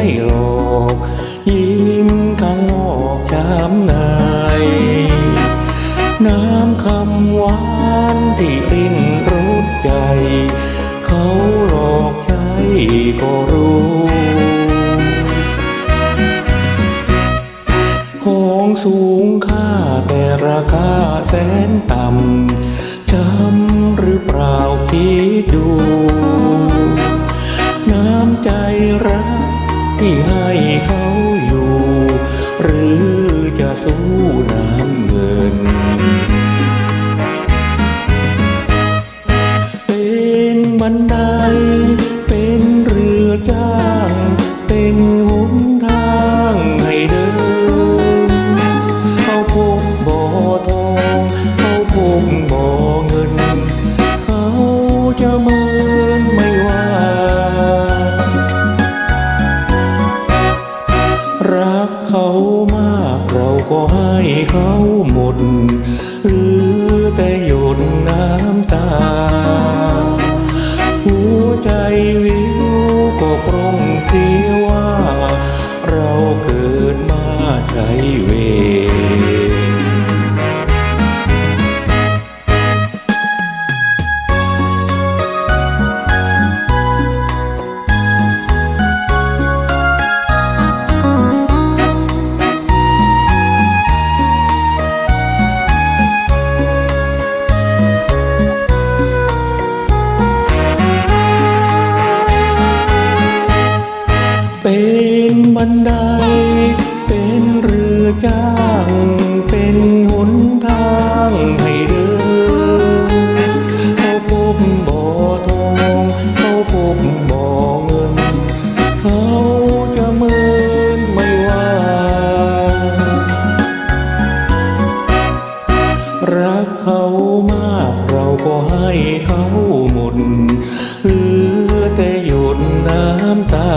ให้หลกยิ้มข้างนอกช้ำในน้ำคำหวานที่ติ้นรู้ใจ เขาหลอกใช้ก็รู้ของสูงค่าแต่ราคาแสนต่ำจำหรือเปล่าคิดดู Thì ากเราก็ให้เขาหมด หรือแต่หยดน้ำตา เป็นบันได เป็นเรือจ้าง เป็นหนทางให้เดินเขาพบบ่อทองเขาพบบ่อเงิน เขาจะเมินไม่ว่า รักเขามากเราก็ให้เขาหมดเหลือแต่หยดน้ำตา